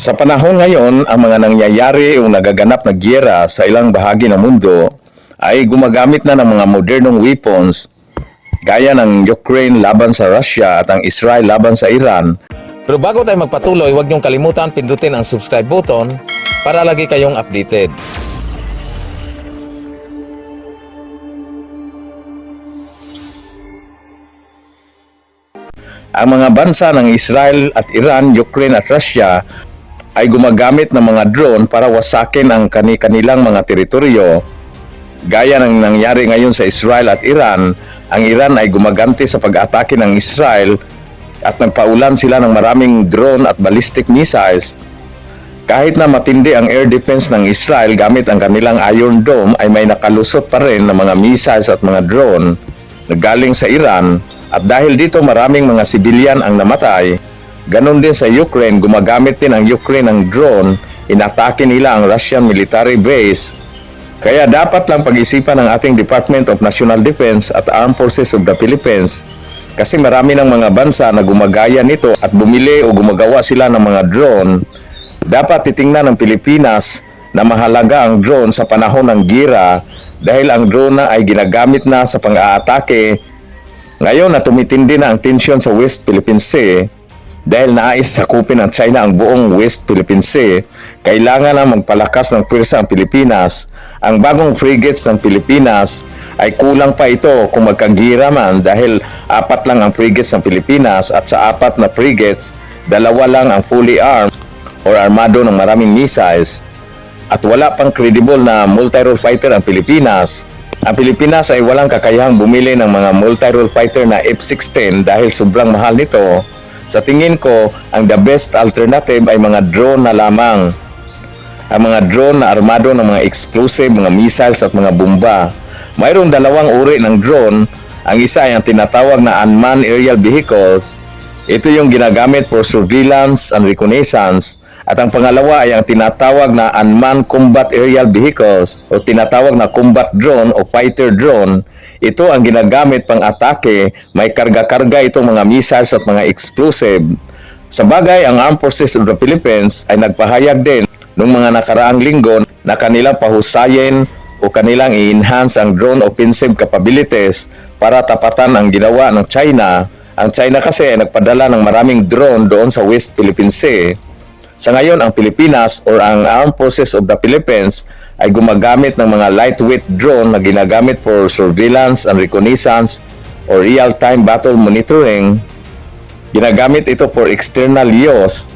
Sa panahon ngayon, ang mga nangyayari o nagaganap na giyera sa ilang bahagi ng mundo ay gumagamit na ng mga modernong weapons gaya ng Ukraine laban sa Russia at ang Israel laban sa Iran. Pero bago tayo magpatuloy, huwag niyong kalimutan pindutin ang subscribe button para lagi kayong updated. Ang mga bansa ng Israel at Iran, Ukraine at Russia ay gumagamit ng mga drone para wasakin ang kani-kanilang mga teritoryo. Gaya ng nangyari ngayon sa Israel at Iran, ang Iran ay gumaganti sa pag-atake ng Israel at nagpaulan sila ng maraming drone at ballistic missiles. Kahit na matindi ang air defense ng Israel gamit ang kanilang Iron Dome ay may nakalusot pa rin ng mga missiles at mga drone na galing sa Iran at dahil dito maraming mga sibilyan ang namatay, ganon din sa Ukraine gumagamit din ang Ukraine ng drone, inatake nila ang Russian military base. Kaya dapat lang pag-isipan ng ating Department of National Defense at Armed Forces of the Philippines kasi marami ng mga bansa na gumagaya nito at bumili o gumagawa sila ng mga drone dapat titingnan ng Pilipinas na mahalaga ang drone sa panahon ng gira dahil ang drone na ay ginagamit na sa pang-aatake. Ngayon na tumitindi na ang tensyon sa West Philippine Sea dahil nais sakupin ng China ang buong West Philippine Sea, kailangan na magpalakas ng pwersa ang Pilipinas. Ang bagong frigates ng Pilipinas ay kulang pa ito kung magkagira man dahil apat lang ang frigates ng Pilipinas at sa apat na frigates, dalawa lang ang fully armed or armado ng maraming missiles at wala pang credible na multi-role fighter ang Pilipinas. Ang Pilipinas ay walang kakayahang bumili ng mga multi-role fighter na F-16 dahil sobrang mahal nito. Sa tingin ko, ang the best alternative ay mga drone na lamang. Ang mga drone na armado ng mga explosive, mga missiles at mga bomba. Mayroong dalawang uri ng drone. Ang isa ay ang tinatawag na unmanned aerial vehicles ito yung ginagamit for surveillance and reconnaissance. At ang pangalawa ay ang tinatawag na unmanned combat aerial vehicles o tinatawag na combat drone o fighter drone. Ito ang ginagamit pang atake, may karga-karga itong mga missiles at mga explosive. Sa bagay, ang Armed Forces of the Philippines ay nagpahayag din noong mga nakaraang linggo na kanilang pahusayin o kanilang i-enhance ang drone offensive capabilities para tapatan ang ginawa ng China ang China kasi ay nagpadala ng maraming drone doon sa West Philippine Sea. Sa ngayon, ang Pilipinas or ang Armed Forces of the Philippines ay gumagamit ng mga lightweight drone na ginagamit for surveillance and reconnaissance or real-time battle monitoring. Ginagamit ito for external use.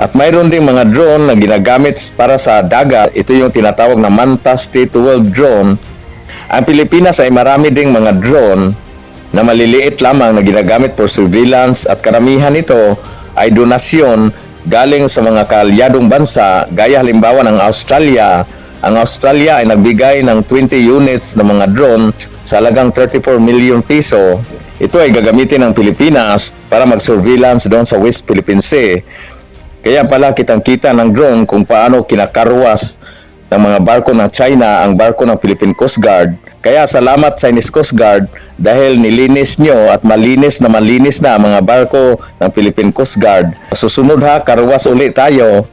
At mayroon ding mga drone na ginagamit para sa dagat. Ito yung tinatawag na Manta T-12 drone. Ang Pilipinas ay marami ding mga drone na maliliit lamang na ginagamit for surveillance at karamihan nito ay donasyon galing sa mga kaalyadong bansa gaya halimbawa ng Australia. Ang Australia ay nagbigay ng 20 units ng mga drone sa halagang 34 million piso. Ito ay gagamitin ng Pilipinas para mag-surveillance doon sa West Philippine Sea. Kaya pala kitang-kita ng drone kung paano kinakarwas ng mga barko ng China ang barko ng Philippine Coast Guard. Kaya salamat Chinese Coast Guard dahil nilinis nyo at malinis na malinis na ang mga barko ng Philippine Coast Guard. Susunod ha, karwas uli tayo.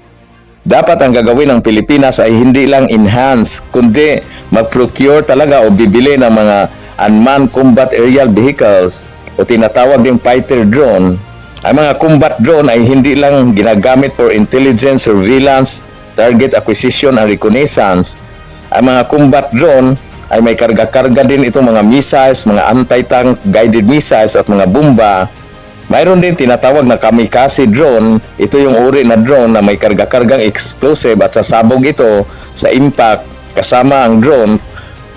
Dapat ang gagawin ng Pilipinas ay hindi lang enhance, kundi mag-procure talaga o bibili ng mga unmanned combat aerial vehicles o tinatawag ding fighter drone. Ang mga combat drone ay hindi lang ginagamit for intelligence, surveillance, target acquisition and reconnaissance. Ang mga combat drone ay may karga-karga din itong mga missiles, mga anti-tank guided missiles at mga bomba. Mayroon din tinatawag na kamikaze drone. Ito yung uri na drone na may karga-kargang explosive at sasabog ito sa impact kasama ang drone.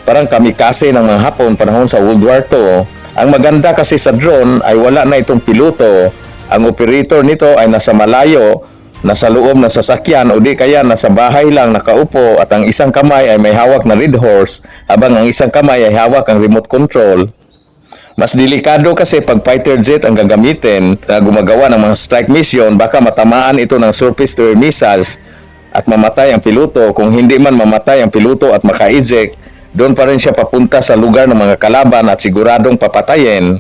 Parang kamikaze ng mga Hapon panahon sa World War II. Ang maganda kasi sa drone ay wala na itong piloto. Ang operator nito ay nasa malayo nasa loob ng sasakyan o di kaya nasa bahay lang nakaupo at ang isang kamay ay may hawak na red horse habang ang isang kamay ay hawak ang remote control. Mas delikado kasi pag fighter jet ang gagamitin na gumagawa ng mga strike mission baka matamaan ito ng surface to air missiles at mamatay ang piloto. Kung hindi man mamatay ang piloto at maka-eject, doon pa rin siya papunta sa lugar ng mga kalaban at siguradong papatayin.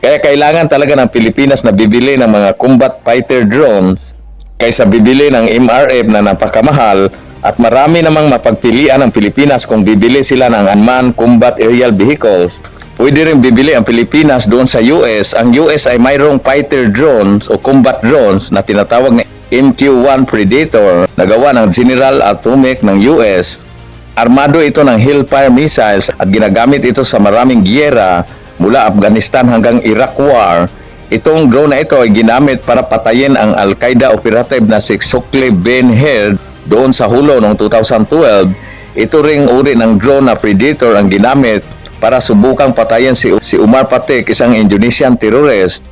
Kaya kailangan talaga ng Pilipinas na bibili ng mga combat fighter drones kaysa bibili ng MRF na napakamahal at marami namang mapagpilian ang Pilipinas kung bibili sila ng unmanned combat aerial vehicles. Pwede rin bibili ang Pilipinas doon sa US. Ang US ay mayroong fighter drones o combat drones na tinatawag na MQ-1 Predator na gawa ng General Atomic ng US. Armado ito ng Hellfire missiles at ginagamit ito sa maraming giyera mula Afghanistan hanggang Iraq War. Itong drone na ito ay ginamit para patayin ang Al-Qaeda operative na si Sukli bin Herd doon sa Hulo noong 2012. Ito ring uri ng drone na Predator ang ginamit para subukang patayin si, si Umar Patek, isang Indonesian terrorist.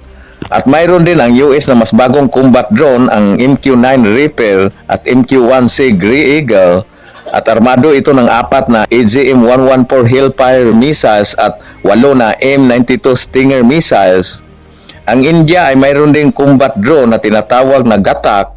At mayroon din ang US na mas bagong combat drone, ang MQ-9 Reaper at MQ-1C Grey Eagle. At armado ito ng apat na AGM-114 Hellfire missiles at walo na M92 Stinger missiles. Ang India ay mayroon ding combat drone na tinatawag na Gatak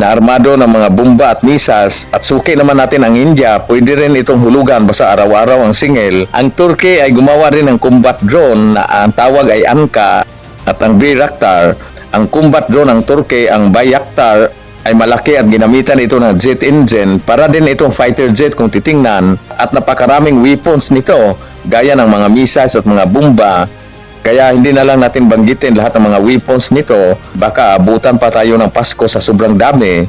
na armado ng mga bomba at missiles at suki naman natin ang India, pwede rin itong hulugan basta araw-araw ang singil. Ang Turkey ay gumawa rin ng combat drone na ang tawag ay Anka at ang Bayraktar. Ang combat drone ng Turkey, ang Bayraktar, ay malaki at ginamitan ito ng jet engine para din itong fighter jet kung titingnan at napakaraming weapons nito gaya ng mga missiles at mga bomba kaya hindi na lang natin banggitin lahat ng mga weapons nito. Baka abutan pa tayo ng Pasko sa sobrang dami.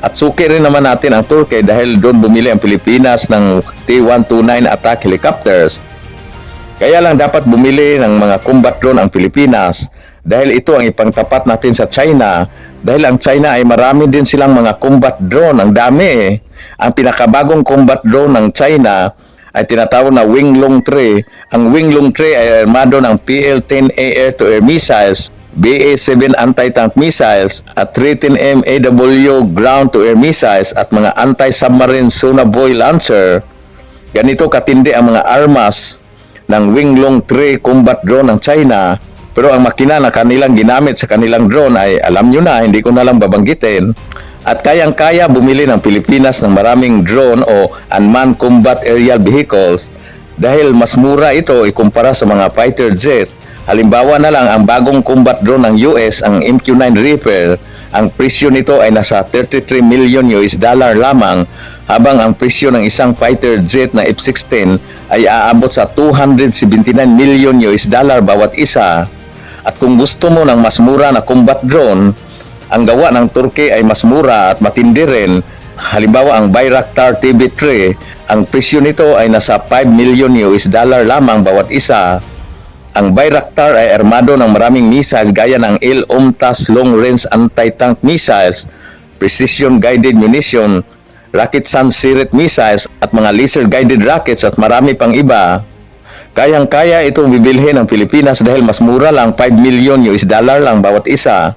At suki rin naman natin ang Turkey dahil doon bumili ang Pilipinas ng T-129 attack helicopters. Kaya lang dapat bumili ng mga combat drone ang Pilipinas dahil ito ang ipangtapat natin sa China dahil ang China ay marami din silang mga combat drone ang dami ang pinakabagong combat drone ng China ay tinatawag na Winglong 3 ang Winglong 3 ay armado ng PL-10A air-to-air missiles BA-7 anti-tank missiles at 310M AW ground-to-air missiles at mga anti-submarine Sonobuoy launcher ganito katindi ang mga armas ng Winglong 3 combat drone ng China. Pero ang makina na kanilang ginamit sa kanilang drone ay alam nyo na, hindi ko na lang babanggitin. At kayang-kaya bumili ng Pilipinas ng maraming drone o unmanned combat aerial vehicles dahil mas mura ito ikumpara sa mga fighter jet. Halimbawa na lang ang bagong combat drone ng US, ang MQ-9 Reaper, ang presyo nito ay nasa 33 million US dollar lamang habang ang presyo ng isang fighter jet na F-16 ay aabot sa 279 million US dollar bawat isa. At kung gusto mo ng mas mura na combat drone, ang gawa ng Turkey ay mas mura at matindi rin. Halimbawa ang Bayraktar TB3, ang presyo nito ay nasa 5 million US dollar lamang bawat isa. Ang Bayraktar ay armado ng maraming missiles gaya ng Il-Umtas Long Range Anti-Tank Missiles, Precision Guided Munition, Rocket Sun Sirit Missiles at mga laser-guided rockets at marami pang iba. Kayang-kaya itong bibilhin ng Pilipinas dahil mas mura lang 5 million US dollar lang bawat isa.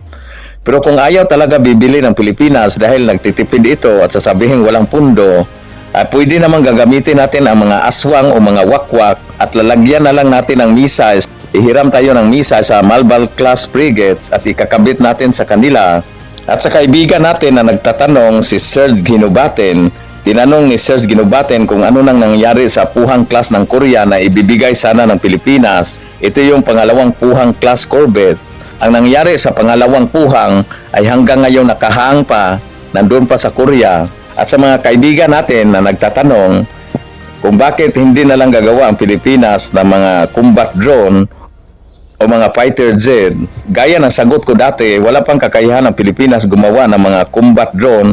Pero kung ayaw talaga bibili ng Pilipinas dahil nagtitipid ito at sasabihin walang pundo, ay pwede naman gagamitin natin ang mga aswang o mga wakwak at lalagyan na lang natin ng missiles. Ihiram tayo ng missiles sa Malbal class frigates at ikakabit natin sa kanila. At sa kaibigan natin na nagtatanong si Serge Ginubaten, tinanong ni Serge Ginubaten kung ano nang nangyari sa puhang class ng Korea na ibibigay sana ng Pilipinas. Ito yung pangalawang puhang class Corvette. Ang nangyari sa pangalawang puhang ay hanggang ngayon nakahang pa, nandun pa sa Korea. At sa mga kaibigan natin na nagtatanong kung bakit hindi na lang gagawa ang Pilipinas ng mga combat drone o mga fighter jet, gaya ng sagot ko dati, wala pang kakayahan ng Pilipinas gumawa ng mga combat drone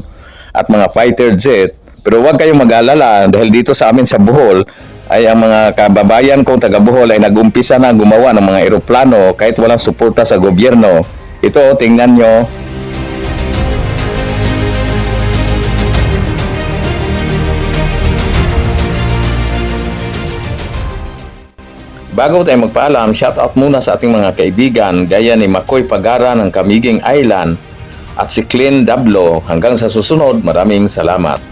at mga fighter jet. Pero huwag kayong mag-alala dahil dito sa amin sa Bohol ay ang mga kababayan kong taga Bohol ay nag-umpisa na gumawa ng mga eroplano kahit walang suporta sa gobyerno. Ito, tingnan nyo. Bago tayo magpaalam, shoutout muna sa ating mga kaibigan gaya ni Makoy Pagara ng Kamiging Island at si Clint Dablo. Hanggang sa susunod, maraming salamat.